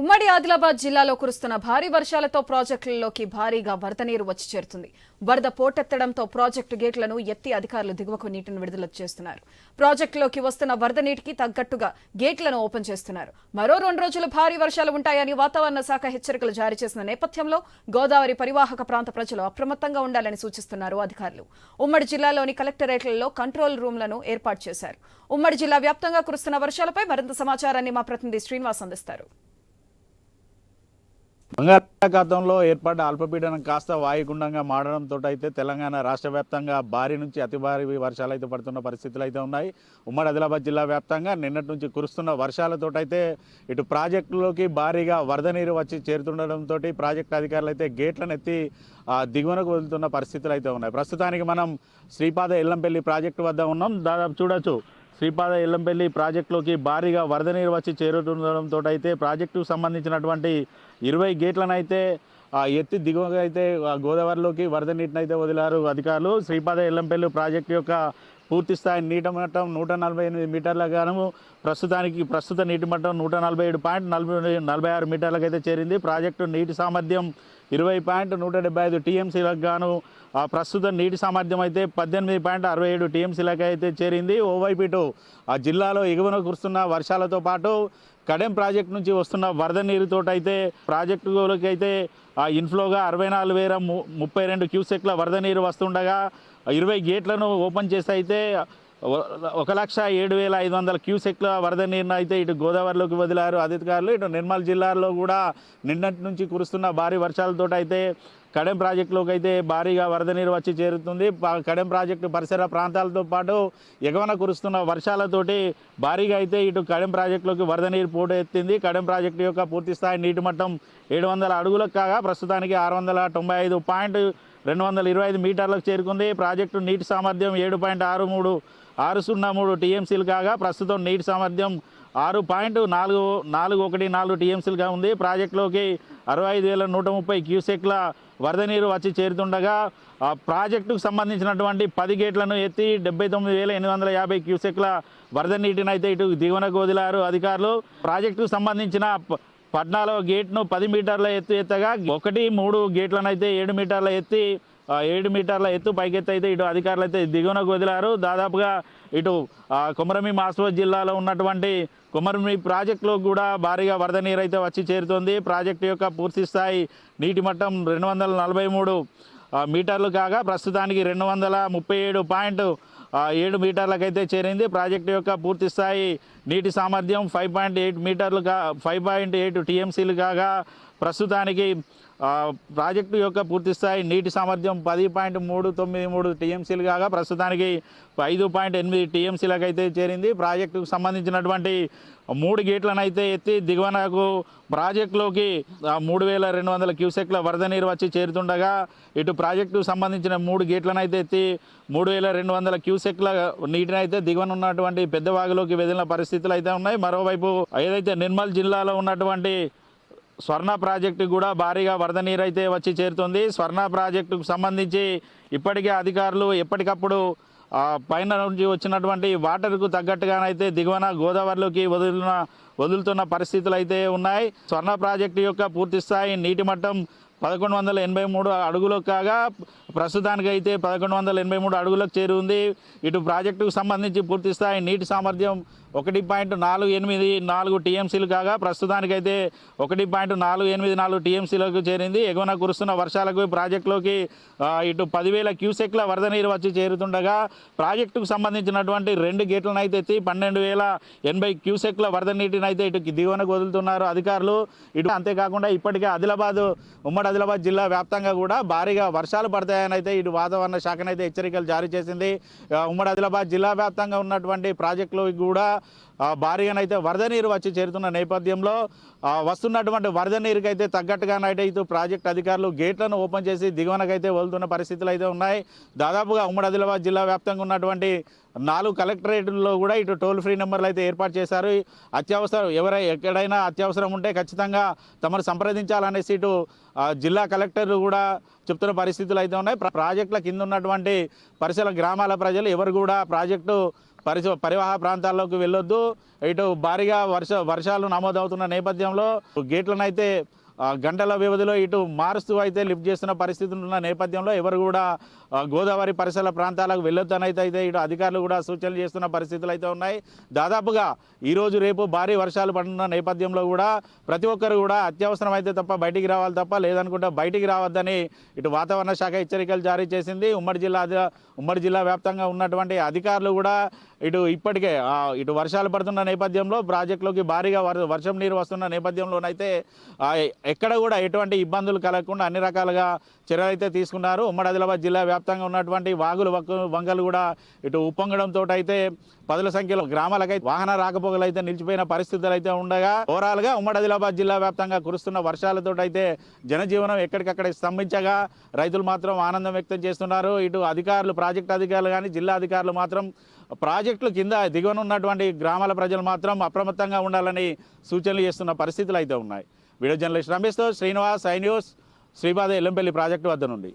ఉమ్మడి ఆదిలాబాద్ జిల్లాలో కురుస్తున్న భారీ వర్షాలతో ప్రాజెక్టులలోకి భారీగా వరద నీరు వచ్చి చేరుతుంది. వరద పోటెత్తడంతో ప్రాజెక్టు గేట్లను ఎత్తి అధికారులు దిగువకు నీటిని విడుదల చేస్తున్నారు. ప్రాజెక్టులోకి వస్తున్న వరద నీటికి తగ్గట్టుగా గేట్లను ఓపెన్ చేస్తున్నారు. మరో రెండు రోజులు భారీ వర్షాలు ఉంటాయని వాతావరణ శాఖ హెచ్చరికలు జారీ చేసిన నేపథ్యంలో గోదావరి పరివాహక ప్రాంత ప్రజలు అప్రమత్తంగా ఉండాలని సూచిస్తున్నారు అధికారులు. ఉమ్మడి జిల్లాలోని కలెక్టరేట్లలో కంట్రోల్ రూమ్లను ఏర్పాటు చేశారు. ఉమ్మడి జిల్లా వ్యాప్తంగా కురుస్తున్న వర్షాలపై మరింత సమాచారాన్ని మా ప్రతినిధి శ్రీనివాస్ అందిస్తారు. బంగాళాఖాతంలో ఏర్పడ్డ అల్పపీడనం కాస్త వాయుగుండంగా మారడంతో అయితే తెలంగాణ రాష్ట్ర వ్యాప్తంగా భారీ నుంచి అతి భారీ వర్షాలు అయితే పడుతున్న పరిస్థితులు అయితే ఉన్నాయి. ఉమ్మడి ఆదిలాబాద్ జిల్లా వ్యాప్తంగా నిన్నటి నుంచి కురుస్తున్న వర్షాలతో అయితే ఇటు ప్రాజెక్టులోకి భారీగా వరద నీరు వచ్చి చేరుతుండడంతో ప్రాజెక్టు అధికారులు అయితే గేట్లను ఎత్తి ఆ, దిగువనకు వదులుతున్న పరిస్థితులు అయితే ఉన్నాయి. ప్రస్తుతానికి మనం శ్రీపాద ఎల్లంపల్లి ప్రాజెక్టు వద్ద ఉన్నాం. దాదాపు చూడొచ్చు. శ్రీపాద ఎల్లంపల్లి ప్రాజెక్టులోకి భారీగా వరద నీరు వచ్చి చేరుతుండడంతో అయితే ప్రాజెక్టుకు సంబంధించినటువంటి ఇరవై గేట్లను అయితే ఆ, ఎత్తి దిగువగా అయితే గోదావరిలోకి వరద నీటిని అయితే వదిలారు అధికారులు. శ్రీపాద ఎల్లంపల్లి ప్రాజెక్టు యొక్క పూర్తి స్థాయి నీటి మట్టం నూట నలభై ఎనిమిది మీటర్ల గాను ప్రస్తుతానికి ప్రస్తుత నీటి మట్టం నూట నలభై ఏడు పాయింట్ నలభై నలభై ఆరు మీటర్లకు అయితే చేరింది. ప్రాజెక్టు నీటి సామర్థ్యం ఇరవై పాయింట్ నూట డెబ్బై ఐదు టీఎంసీలకు గాను ఆ ప్రస్తుత నీటి సామర్థ్యం అయితే పద్దెనిమిది పాయింట్ అరవై ఏడు టీఎంసీలకు అయితే చేరింది. ఓవైపు ఇటు ఆ జిల్లాలో ఎగువన కురుస్తున్న వర్షాలతో పాటు కడెం ప్రాజెక్ట్ నుంచి వస్తున్న వరద నీరుతో అయితే ప్రాజెక్టులకైతే అయితే ఆ ఇన్ఫ్లోగా అరవై నాలుగు వేల ము- ముప్పై రెండు క్యూసెక్ల వరద నీరు వస్తుండగా ఇరవై గేట్లను ఓపెన్ చేసి అయితే ఒక లక్ష ఏడు వేల ఐదు వందల క్యూసెక్ల వరద నీరును అయితే ఇటు గోదావరిలోకి వదిలారు. అధికారులు ఇటు నిర్మల్ జిల్లాలో కూడా నిన్నటి నుంచి కురుస్తున్న భారీ వర్షాలతో అయితే కడెం ప్రాజెక్టులోకి అయితే భారీగా వరద నీరు వచ్చి చేరుతుంది. కడెం ప్రాజెక్టు పరిసర ప్రాంతాలతో పాటు ఎగవన కురుస్తున్న వర్షాలతోటి భారీగా అయితే ఇటు కడెం ప్రాజెక్టులోకి వరద నీరు పోటెత్తింది కడెం ప్రాజెక్టు యొక్క పూర్తి స్థాయి నీటి మట్టం ఏడు వందల అడుగులకు కాగా ప్రస్తుతానికి ఆరు వందల తొంభై ఐదు పాయింట్ రెండు వందల ఇరవై ఐదు మీటర్లకు చేరుకుంది. ప్రాజెక్టు నీటి సామర్థ్యం ఏడు పాయింట్ ఆరు మూడు ఆరు సున్నా మూడు టీఎంసీలు కాగా ప్రస్తుతం నీటి సామర్థ్యం ఆరు పాయింట్ నాలుగు నాలుగు ఒకటి నాలుగు టీఎంసీలుగా ఉంది. ప్రాజెక్టులోకి అరవై ఐదు వేల నూట ముప్పై క్యూసెక్ల వరద నీరు వచ్చి చేరుతుండగా ఆ ప్రాజెక్టుకు సంబంధించినటువంటి పది గేట్లను ఎత్తి డెబ్బై తొమ్మిది వేల ఎనిమిది వందల యాభై క్యూసెక్ల వరద నీటిని అయితే ఇటు దిగువనకు వదిలారు అధికారులు. ప్రాజెక్టుకు సంబంధించిన పద్నాలుగు గేట్ను పది మీటర్ల ఎత్తు ఎత్తగా ఒకటి మూడు గేట్లను అయితే ఏడు మీటర్ల ఎత్తి ఏడు మీటర్ల ఎత్తు పైకెత్తు అయితే ఇటు అధికారులు అయితే దిగువనకు వదిలారు. దాదాపుగా ఇటు కొమరమి మాస్వర్ జిల్లాలో ఉన్నటువంటి కొమరమి ప్రాజెక్టులో కూడా భారీగా వరద నీరు అయితే వచ్చి చేరుతుంది. ప్రాజెక్టు యొక్క పూర్తి స్థాయి నీటి మట్టం రెండు వందల నలభై మూడు మీటర్లు కాగా ప్రస్తుతానికి రెండు వందల ముప్పై ఏడు పాయింట్ ఏడు మీటర్లకైతే చేరింది. ప్రాజెక్టు యొక్క పూర్తి స్థాయి నీటి సామర్థ్యం ఫైవ్ పాయింట్ ఎయిట్ మీటర్లు కా ఫైవ్ పాయింట్ ఎయిట్ టీఎంసీలు కాగా ప్రస్తుతానికి ప్రాజెక్టు యొక్క పూర్తి స్థాయి నీటి సామర్థ్యం పది పాయింట్ మూడు తొమ్మిది మూడు టీఎంసీలు కాగా ప్రస్తుతానికి ఐదు పాయింట్ ఎనిమిది టీఎంసీలకు అయితే చేరింది. ప్రాజెక్టుకు సంబంధించినటువంటి మూడు గేట్లను అయితే ఎత్తి దిగువనకు ప్రాజెక్టులోకి మూడు వేల రెండు వందల క్యూసెక్ల వరద నీరు వచ్చి చేరుతుండగా ఇటు ప్రాజెక్టుకు సంబంధించిన మూడు గేట్లను అయితే ఎత్తి మూడు వేల రెండు వందల క్యూసెక్ల నీటిని అయితే దిగువన ఉన్నటువంటి పెద్దవాగులోకి వెదిలిన పరిస్థితులు అయితే ఉన్నాయి. మరోవైపు ఏదైతే నిర్మల్ జిల్లాలో ఉన్నటువంటి స్వర్ణ ప్రాజెక్టు కూడా భారీగా వరద నీరు అయితే వచ్చి చేరుతుంది. స్వర్ణ ప్రాజెక్టుకు సంబంధించి ఇప్పటికే అధికారులు ఎప్పటికప్పుడు పైన నుంచి వచ్చినటువంటి వాటర్కు తగ్గట్టుగానైతే దిగువన గోదావరిలోకి వదులున వదులుతున్న పరిస్థితులు అయితే ఉన్నాయి. స్వర్ణ ప్రాజెక్టు యొక్క పూర్తి స్థాయి నీటి మట్టం పదకొండు వందల ఎనభై మూడు అడుగులకు కాగా ప్రస్తుతానికి అయితే పదకొండు వందల ఎనభై మూడు అడుగులకు చేరి ఉంది. ఇటు ప్రాజెక్టుకు సంబంధించి పూర్తి స్థాయి నీటి సామర్థ్యం ఒకటి పాయింట్ నాలుగు ఎనిమిది నాలుగు టీఎంసీలు కాగా ప్రస్తుతానికైతే ఒకటి పాయింట్ నాలుగు ఎనిమిది నాలుగు టీఎంసీలకు చేరింది. ఎగువన కురుస్తున్న వర్షాలకు ప్రాజెక్టులోకి ఇటు పదివేల క్యూసెక్ల వరద నీరు వచ్చి చేరుతుండగా ప్రాజెక్టుకు సంబంధించినటువంటి రెండు గేట్లను అయితే ఎత్తి పన్నెండు వేల ఎనభై క్యూసెక్ల వరద నీటిని అయితే ఇటు దిగువనకు వదులుతున్నారు అధికారులు. ఇటు అంతేకాకుండా ఇప్పటికే ఆదిలాబాద్ ఉమ్మడి ఆదిలాబాద్ జిల్లా వ్యాప్తంగా కూడా భారీగా వర్షాలు పడతాయని అయితే ఇటు వాతావరణ శాఖనైతే హెచ్చరికలు జారీ చేసింది. ఉమ్మడి ఆదిలాబాద్ జిల్లా వ్యాప్తంగా ఉన్నటువంటి ప్రాజెక్టులు కూడా భారీగానైతే వరద నీరు వచ్చి చేరుతున్న నేపథ్యంలో వస్తున్నటువంటి వరద నీరుకైతే తగ్గట్టుగానైతే ఇటు ప్రాజెక్ట్ అధికారులు గేట్లను ఓపెన్ చేసి దిగువనకైతే వెళ్తున్న పరిస్థితులు అయితే ఉన్నాయి. దాదాపుగా ఉమ్మడి ఆదిలాబాద్ జిల్లా వ్యాప్తంగా ఉన్నటువంటి నాలుగు కలెక్టరేట్లో కూడా ఇటు టోల్ ఫ్రీ నెంబర్లు అయితే ఏర్పాటు చేశారు. అత్యవసరం ఎవరై ఎక్కడైనా అత్యవసరం ఉంటే ఖచ్చితంగా తమను సంప్రదించాలనేసి ఇటు జిల్లా కలెక్టర్లు కూడా చెప్తున్న పరిస్థితులు అయితే ఉన్నాయి ప్రాజెక్టుల కింద ఉన్నటువంటి పరిసర గ్రామాల ప్రజలు ఎవరు కూడా ప్రాజెక్టు పరిస పరివాహ ప్రాంతాల్లోకి వెళ్ళొద్దు. ఇటు భారీగా వర్ష వర్షాలు నమోదవుతున్న నేపథ్యంలో గేట్లను అయితే గంటల వ్యవధిలో ఇటు మారుస్తూ అయితే లిఫ్ట్ చేస్తున్న పరిస్థితులు ఉన్న నేపథ్యంలో ఎవరు కూడా గోదావరి పరిసర ప్రాంతాలకు వెళ్ళొద్దనైతే అయితే ఇటు అధికారులు కూడా సూచనలు చేస్తున్న పరిస్థితులు అయితే ఉన్నాయి. దాదాపుగా ఈరోజు రేపు భారీ వర్షాలు పడుతున్న నేపథ్యంలో కూడా ప్రతి ఒక్కరు కూడా అత్యవసరం అయితే తప్ప బయటికి రావాలి తప్ప లేదనుకుంటే బయటికి రావద్దని ఇటు వాతావరణ శాఖ హెచ్చరికలు జారీ చేసింది. ఉమ్మడి జిల్లా ఉమ్మడి జిల్లా వ్యాప్తంగా ఉన్నటువంటి అధికారులు కూడా ఇటు ఇప్పటికే ఇటు వర్షాలు పడుతున్న నేపథ్యంలో ప్రాజెక్టులోకి భారీగా వర్షం నీరు వస్తున్న నేపథ్యంలోనైతే ఎక్కడ కూడా ఎటువంటి ఇబ్బందులు కలగకుండా అన్ని రకాలుగా చర్యలు అయితే తీసుకున్నారు. ఉమ్మడి ఆదిలాబాద్ జిల్లా వ్యాప్తంగా ఉన్నటువంటి వాగులు వక్కు వంగలు కూడా ఇటు ఉప్పొంగడంతో అయితే పదుల సంఖ్యలో గ్రామాలకైతే వాహన రాకపోకలు అయితే నిలిచిపోయిన పరిస్థితులు అయితే ఉండగా ఓవరాల్గా ఉమ్మడి ఆదిలాబాద్ జిల్లా వ్యాప్తంగా కురుస్తున్న వర్షాలతో అయితే జనజీవనం ఎక్కడికక్కడ స్తంభించగా రైతులు మాత్రం ఆనందం వ్యక్తం చేస్తున్నారు. ఇటు అధికారులు ప్రాజెక్ట్ అధికారులు కానీ జిల్లా అధికారులు మాత్రం ప్రాజెక్టులు కింద దిగువన ఉన్నటువంటి గ్రామాల ప్రజలు మాత్రం అప్రమత్తంగా ఉండాలని సూచనలు చేస్తున్న పరిస్థితులు అయితే ఉన్నాయి. Video journalist రమేష్తో Srinivas I news Sripada Yellampalli project వద్ద నుండి.